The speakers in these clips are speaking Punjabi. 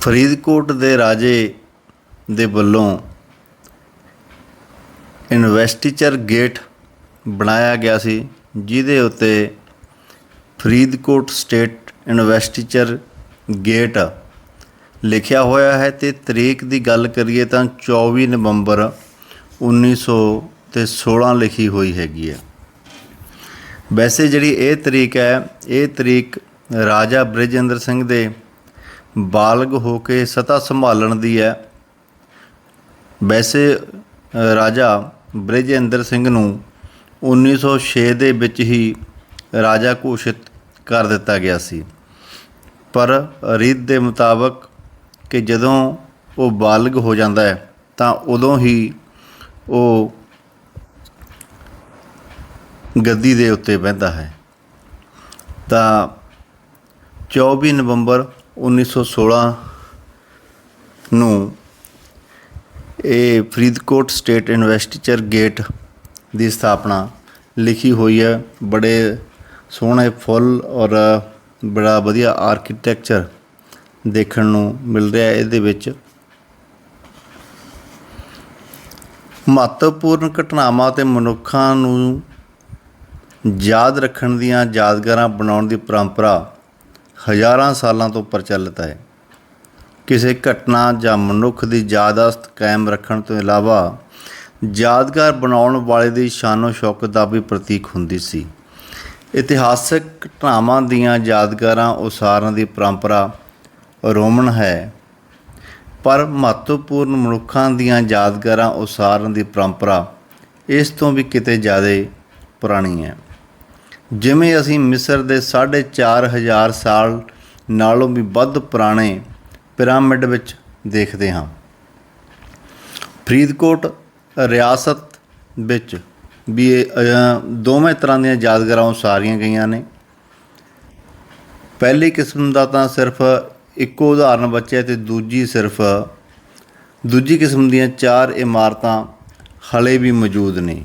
ਫਰੀਦਕੋਟ ਦੇ ਰਾਜੇ ਦੇ ਵੱਲੋਂ ਇਨਵੈਸਟੀਚਰ ਗੇਟ ਬਣਾਇਆ ਗਿਆ ਸੀ, ਜਿਹਦੇ ਉੱਤੇ ਫਰੀਦਕੋਟ ਸਟੇਟ ਇਨਵੈਸਟੀਚਰ ਗੇਟ ਲਿਖਿਆ ਹੋਇਆ ਹੈ ਤੇ ਤਰੀਕ ਦੀ ਗੱਲ ਕਰੀਏ ਤਾਂ 24 ਨਵੰਬਰ 1900 ਤੇ 16 ਲਿਖੀ ਹੋਈ ਹੈਗੀ ਹੈ। ਵੈਸੇ ਜਿਹੜੀ ਇਹ ਤਰੀਕ ਹੈ, ਇਹ ਤਰੀਕ ਰਾਜਾ ਬ੍ਰਿਜਿੰਦਰ ਸਿੰਘ ਦੇ ਬਾਲਗ ਹੋ ਕੇ ਸਤਾ ਸੰਭਾਲਣ ਦੀ ਹੈ। ਵੈਸੇ ਅ, ਰਾਜਾ ਬ੍ਰਿਜਿੰਦਰ ਸਿੰਘ ਨੂੰ 1906 ਦੇ ਵਿੱਚ ਹੀ ਰਾਜਾ ਘੋਸ਼ਿਤ ਕਰ ਦਿੱਤਾ ਗਿਆ ਸੀ। ਪਰ ਰੀਤ ਦੇ ਮੁਤਾਬਕ ਕਿ ਜਦੋਂ ਉਹ ਬਾਲਗ ਹੋ ਜਾਂਦਾ ਹੈ ਤਾਂ ਉਦੋਂ ਹੀ ਉਹ ਗੱਦੀ ਦੇ ਉੱਤੇ ਬਹਿੰਦਾ ਹੈ। ਤਾਂ 24 ਨਵੰਬਰ 1916 ਨੂੰ ਇਹ ਫਰੀਦਕੋਟ ਸਟੇਟ ਇਨਵੈਸਟੀਚਰ ਗੇਟ ਦੀ ਸਥਾਪਨਾ ਲਿਖੀ ਹੋਈ ਹੈ। ਬੜੇ ਸੋਹਣੇ ਫੁੱਲ ਔਰ ਬੜਾ ਵਧੀਆ ਆਰਕੀਟੈਕਚਰ ਦੇਖਣ ਨੂੰ ਮਿਲ ਰਿਹਾ ਹੈ ਇਹਦੇ ਵਿੱਚ। ਮਹੱਤਵਪੂਰਨ ਘਟਨਾਵਾਂ ਤੇ ਮਨੁੱਖਾਂ ਨੂੰ ਯਾਦ ਰੱਖਣ ਦੀਆਂ ਯਾਦਗਾਰਾਂ ਬਣਾਉਣ ਦੀ ਪਰੰਪਰਾ ਹਜ਼ਾਰਾਂ ਸਾਲਾਂ ਤੋਂ ਪ੍ਰਚਲਿਤ ਹੈ। ਕਿਸੇ ਘਟਨਾ ਜਾਂ ਮਨੁੱਖ ਦੀ ਯਾਦਾਸ਼ਤ ਕਾਇਮ ਰੱਖਣ ਤੋਂ ਇਲਾਵਾ ਯਾਦਗਾਰ ਬਣਾਉਣ ਵਾਲੇ ਦੀ ਸ਼ਾਨੋ ਸ਼ੌਕਤ ਦਾ ਵੀ ਪ੍ਰਤੀਕ ਹੁੰਦੀ ਸੀ। ਇਤਿਹਾਸਕ ਘਟਨਾਵਾਂ ਦੀਆਂ ਯਾਦਗਾਰਾਂ ਉਸਾਰਨ ਦੀ ਪਰੰਪਰਾ ਰੋਮਨ ਹੈ। ਪਰ ਮਹੱਤਵਪੂਰਨ ਮਨੁੱਖਾਂ ਦੀਆਂ ਯਾਦਗਾਰਾਂ ਉਸਾਰਨ ਦੀ ਪਰੰਪਰਾ ਇਸ ਤੋਂ ਵੀ ਕਿਤੇ ਜ਼ਿਆਦਾ ਪੁਰਾਣੀ ਹੈ। ਜਿਵੇਂ ਅਸੀਂ ਮਿਸਰ ਦੇ 4.5000 ਸਾਲ ਨਾਲੋਂ ਵੀ ਵੱਧ ਪੁਰਾਣੇ ਪਿਰਾਮਿਡ ਵਿੱਚ ਦੇਖਦੇ ਹਾਂ। ਫਰੀਦਕੋਟ ਰਿਆਸਤ ਵਿੱਚ ਵੀ ਦੋਵੇਂ ਤਰ੍ਹਾਂ ਦੀਆਂ ਯਾਦਗਾਰਾਂ ਉਸਾਰੀਆਂ ਗਈਆਂ ਨੇ। ਪਹਿਲੀ ਕਿਸਮ ਦਾ ਤਾਂ ਸਿਰਫ ਇੱਕੋ ਉਦਾਹਰਨ ਬਚਿਆ ਤੇ ਦੂਜੀ ਸਿਰਫ, ਦੂਜੀ ਕਿਸਮ ਦੀਆਂ ਚਾਰ ਇਮਾਰਤਾਂ ਹਲੇ ਵੀ ਮੌਜੂਦ ਨੇ।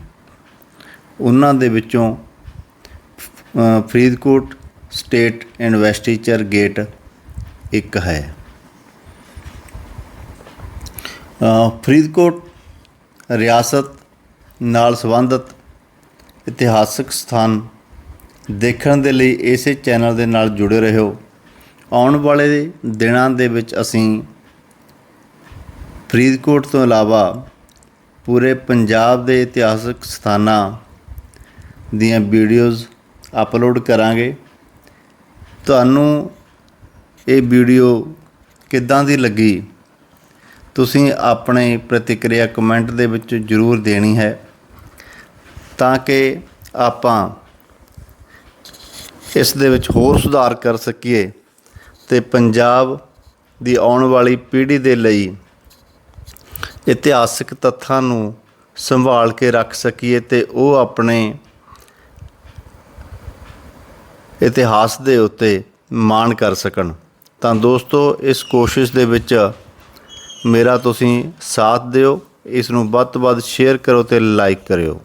ਉਹਨਾਂ ਦੇ ਵਿੱਚੋਂ ਫਰੀਦਕੋਟ ਸਟੇਟ ਇਨਵੈਸਟੀਚਰ ਗੇਟ ਇੱਕ ਹੈ। ਫਰੀਦਕੋਟ ਰਿਆਸਤ ਨਾਲ ਸੰਬੰਧਿਤ ਇਤਿਹਾਸਕ ਸਥਾਨ ਦੇਖਣ ਦੇ ਲਈ ਇਸੇ ਚੈਨਲ ਦੇ ਨਾਲ ਜੁੜੇ ਰਹੋ। ਆਉਣ ਵਾਲੇ ਦਿਨਾਂ ਦੇ ਵਿੱਚ ਅਸੀਂ ਫਰੀਦਕੋਟ ਤੋਂ ਇਲਾਵਾ ਪੂਰੇ ਪੰਜਾਬ ਦੇ ਇਤਿਹਾਸਕ ਸਥਾਨਾਂ ਦੀਆਂ ਵੀਡੀਓਜ਼ ਅਪਲੋਡ ਕਰਾਂਗੇ। ਤੁਹਾਨੂੰ ਇਹ ਵੀਡੀਓ ਕਿੱਦਾਂ ਦੀ ਲੱਗੀ? ਤੁਸੀਂ ਆਪਣੇ ਪ੍ਰਤੀਕਿਰਿਆ ਕਮੈਂਟ ਦੇ ਵਿੱਚ ਜ਼ਰੂਰ ਦੇਣੀ ਹੈ ਤਾਂ ਕਿ ਆਪਾਂ ਇਸ ਦੇ ਵਿੱਚ ਹੋਰ ਸੁਧਾਰ ਕਰ ਸਕੀਏ ਤੇ ਪੰਜਾਬ ਦੀ ਆਉਣ ਵਾਲੀ ਪੀੜ੍ਹੀ ਦੇ ਲਈ ਇਤਿਹਾਸਕ ਤੱਥਾਂ ਨੂੰ ਸੰਭਾਲ ਕੇ ਰੱਖ ਸਕੀਏ ਤੇ ਉਹ ਆਪਣੇ ਇਤਿਹਾਸ ਦੇ ਉੱਤੇ ਮਾਣ ਕਰ ਸਕਣ। ਤਾਂ ਦੋਸਤੋ, ਇਸ ਕੋਸ਼ਿਸ਼ ਦੇ ਵਿੱਚ ਮੇਰਾ ਤੁਸੀਂ ਸਾਥ ਦਿਓ। ਇਸ ਨੂੰ ਵੱਧ ਤੋਂ ਵੱਧ ਸ਼ੇਅਰ ਕਰੋ ਤੇ ਲਾਈਕ ਕਰਿਓ।